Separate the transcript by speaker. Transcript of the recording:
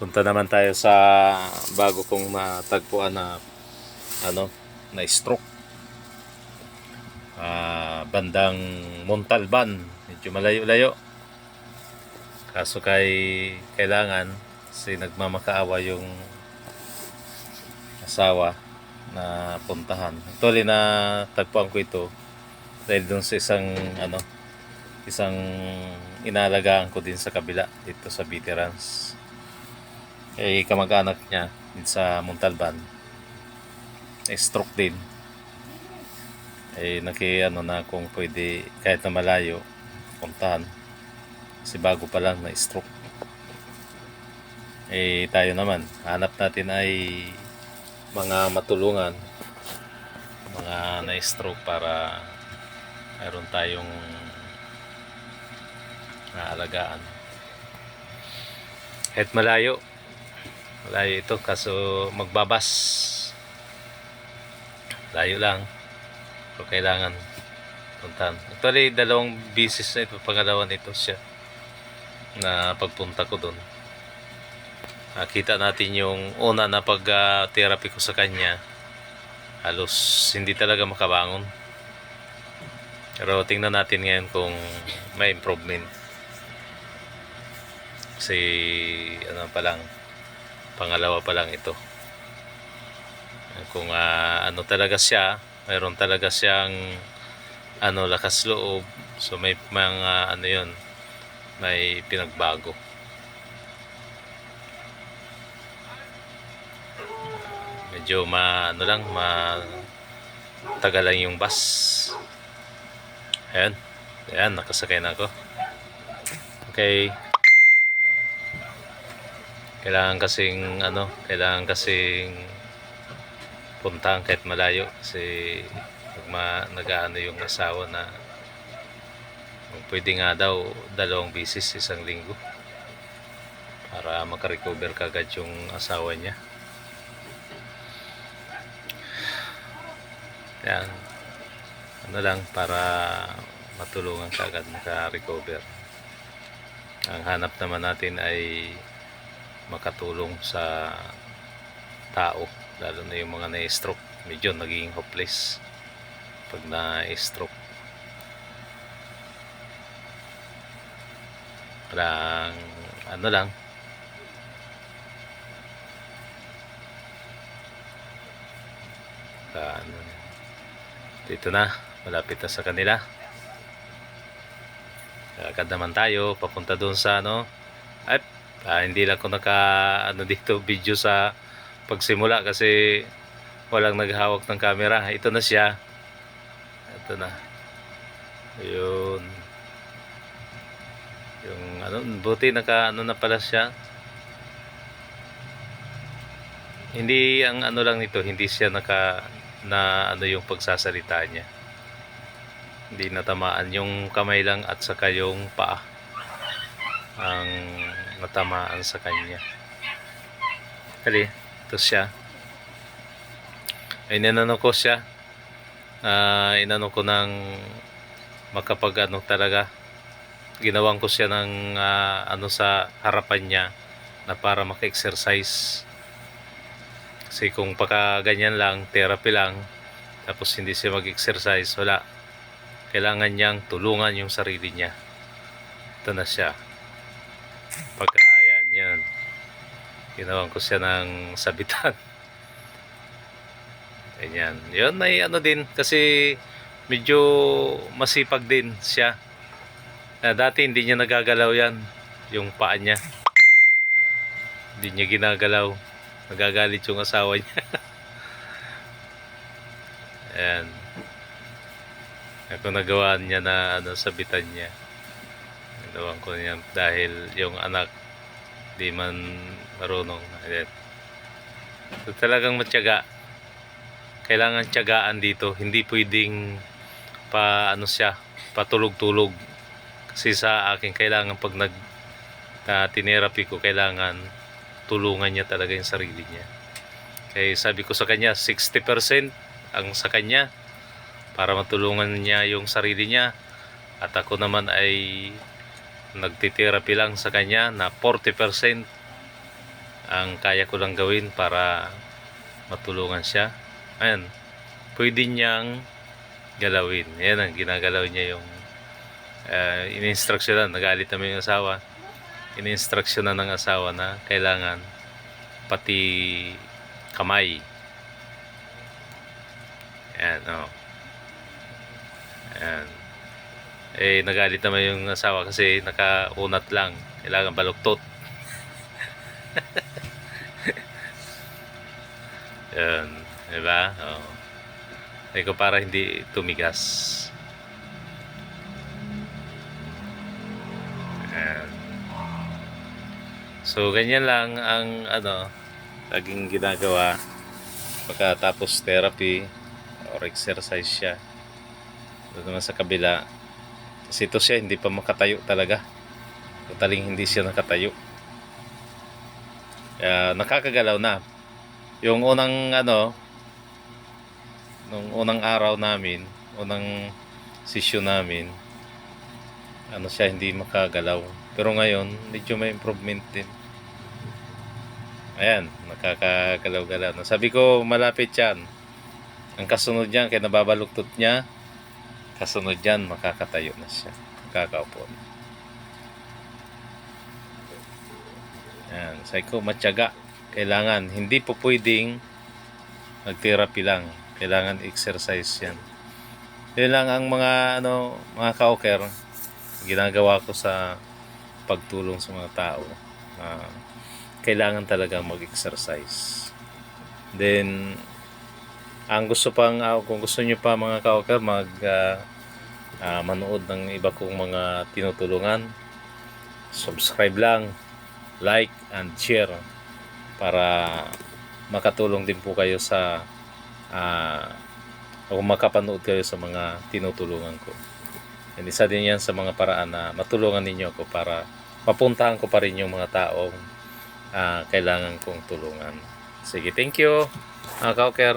Speaker 1: Punta naman tayo sa bago kong natagpuan na ano, na stroke. Ah, bandang Montalban, medyo malayo-layo. Kaso kay kailangan si nagmamakaawa yung asawa na puntahan. Actually na tagpuan ko ito dahil dun sa isang ano isang inalagaan ko din sa kabila dito sa veterans. Eh kamag-anak niya din sa Montalban. Eh, stroke din. Eh naki ano na kung pwede kahit na malayo puntahan. Kasi bago pa lang na stroke. Eh tayo naman, hanap natin ay mga matulungan mga na-stroke para mayroon tayong naalagaan. Kahit malayo, malayo ito kaso magbabas. Layo lang. Pero kailangan puntahan. Actually, dalawang bisis na ito, pangalawa nito siya na pagpunta ko doon. Nakita natin yung una na pag-therapy ko sa kanya. Halos hindi talaga makabangon. Pero tingnan natin ngayon kung may improvement. Kasi ano pa lang, pangalawa pa lang ito. Kung ah, ano talaga siya, mayroon talaga siyang ano lakas loob. So may mga ano 'yon, may pinagbago. medyo ma ano lang ma tagal lang yung bus ayan ayan nakasakay na ako okay kailangan kasing ano kailangan kasing puntahan kahit malayo kasi pag ma, nag-ano yung asawa na pwede nga daw dalawang bisis isang linggo para makarecover kagad yung asawa niya Yan. Ano lang para matulungan ka agad maka-recover. Ang hanap naman natin ay makatulong sa tao, lalo na yung mga na-stroke. Medyo naging hopeless pag na-stroke. Parang ano lang, ka- ano, dito na, malapit na sa kanila. Lakad naman tayo, papunta doon sa ano. Ah, hindi lang ko naka ano dito video sa pagsimula kasi walang naghawak ng camera. Ito na siya. Ito na. Ayun. Yung ano, buti naka ano na pala siya. Hindi ang ano lang nito, hindi siya naka na ano yung pagsasalita niya. Hindi natamaan yung kamay lang at saka yung paa ang natamaan sa kanya. Kali, ito siya. Ay, inano ko siya. Ah, inano ko ng makapag ano talaga. Ginawan ko siya ng ah, ano sa harapan niya na para maka-exercise. Kasi kung paka ganyan lang, therapy lang, tapos hindi siya mag-exercise, wala. Kailangan niyang tulungan yung sarili niya. Ito na siya. Pagka, yan, yan. Ginawan ko siya ng sabitan. Ganyan. Yun, may ano din, kasi medyo masipag din siya. Na dati hindi niya nagagalaw yan, yung paa niya. Hindi niya ginagalaw. Nagagalit yung asawa niya. Ayan. Ako nagawa niya na ano, sabitan niya. Nagawa ko niya dahil yung anak di man marunong. Ayan. So, talagang matyaga. Kailangan tiyagaan dito. Hindi pwedeng pa ano siya, patulog-tulog. Kasi sa akin kailangan pag nag na tinerapy ko kailangan tulungan niya talaga yung sarili niya. Kaya sabi ko sa kanya, 60% ang sa kanya para matulungan niya yung sarili niya. At ako naman ay nagtitherapy lang sa kanya na 40% ang kaya ko lang gawin para matulungan siya. Ayan, pwede niyang galawin. Ayan ang ginagalaw niya yung uh, in-instruction na, nagalit naman yung asawa. In-instruction na ng asawa na kailangan pati kamay. Ayan, oh. Ayan. Eh, nagalit naman yung asawa kasi nakaunat lang. Kailangan baluktot. Yan. Diba? Oh. Ay ko para hindi tumigas. Ayan. So, ganyan lang ang ano, laging ginagawa pagkatapos therapy or exercise siya. Doon naman sa kabila. Kasi ito siya, hindi pa makatayo talaga. Totaling hindi siya nakatayo. Kaya nakakagalaw na. Yung unang ano, nung unang araw namin, unang session namin, ano siya, hindi makagalaw. Pero ngayon, medyo may improvement din. Ayan, nakakagalaw-galaw na. Sabi ko, malapit yan. Ang kasunod niyan, kaya nababaluktot niya, kasunod yan, makakatayo na siya. Makakaupo na. Ayan, sabi ko, matyaga. Kailangan, hindi po pwedeng mag-therapy lang. Kailangan exercise yan. Yun lang ang mga, ano, mga ka-oker, ginagawa ko sa pagtulong sa mga tao. na kailangan talaga mag-exercise. Then, ang gusto pang, ah, kung gusto nyo pa mga ka-oker, mag, ah, ah, manood ng iba kong mga tinutulungan, subscribe lang, like, and share para makatulong din po kayo sa ah o makapanood kayo sa mga tinutulungan ko. And isa din yan sa mga paraan na matulungan ninyo ako para mapuntahan ko pa rin yung mga taong ah, kailangan kong tulungan. Sige, thank you mga kauker.